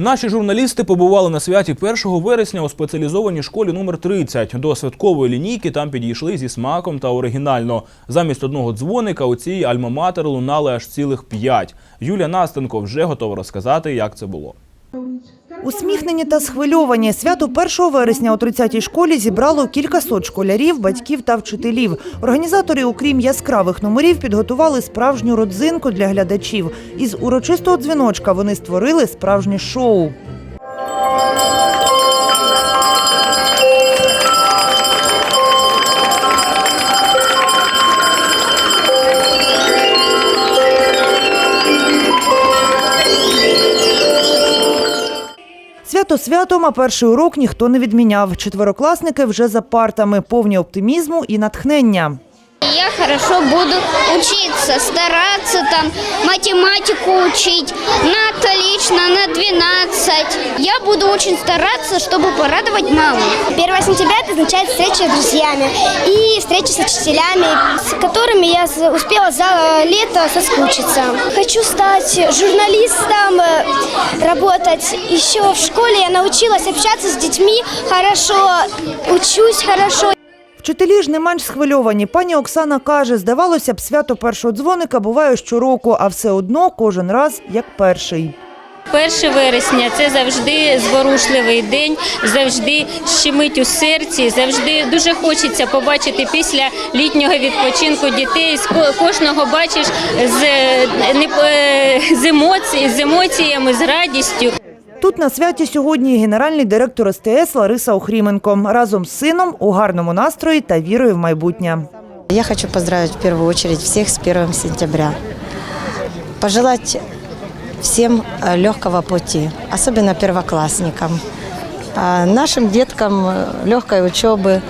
Наші журналісти побували на святі 1 вересня у спеціалізованій школі номер 30. До святкової лінійки там підійшли зі смаком та оригінально. Замість одного дзвоника у цій альма-матер лунали аж цілих п'ять. Юлія Настенко вже готова розказати, як це було. Усміхнені та схвильовані. Свято 1 вересня у 30-й школі зібрало кількасот школярів, батьків та вчителів. Організатори, окрім яскравих номерів, підготували справжню родзинку для глядачів. Із урочистого дзвіночка вони створили справжнє шоу. Свято святом, а перший урок ніхто не відміняв. Четверокласники вже за партами, повні оптимізму і натхнення. Я хорошо буду учиться, стараться там, математику учить на отлично, на 12. Я буду очень стараться, чтобы порадовать маму. 1 сентября это означает встреча с друзьями и встреча с учителями, с которыми я успела за лето соскучиться. Хочу стать журналистом, э, работать. Еще в школе я научилась общаться с детьми хорошо, учусь хорошо. Вчителі ж не менш схвильовані. Пані Оксана каже, здавалося б, свято першого дзвоника буває щороку, а все одно кожен раз як перший. 1 вересня це завжди зворушливий день, завжди щемить у серці, завжди дуже хочеться побачити після літнього відпочинку дітей. Кожного бачиш з, е, е, з емоціями, з радістю. Тут на святі сьогодні генеральний директор СТС Лариса Охріменко разом з сином у гарному настрої та вірою в майбутнє. Я хочу поздравить в первую очередь всех с 1 сентября. Пожелать всем э, легкого пути, особенно первоклассникам, А нашим деткам э, легкой учебы,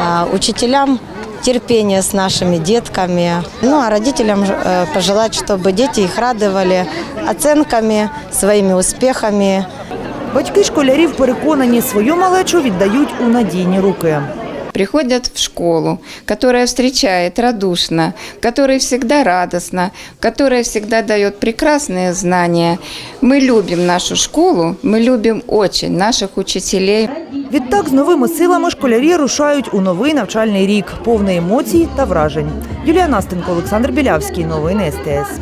а учителям терпения с нашими детками. Ну а родителям э, пожелать, чтобы дети их радовали оценками, своими успехами. Батьки школярів переконані, свою малечу віддають у надійні руки. приходят в школу, которая встречает радушно, которая всегда радостна, которая всегда дает прекрасные знания. Мы любим нашу школу, мы любим очень наших учителей. Відтак з новими силами школярі рушають у новий навчальний рік, повний емоцій та вражень. Юлія Настенко, Олександр Білявський. Новини СТС.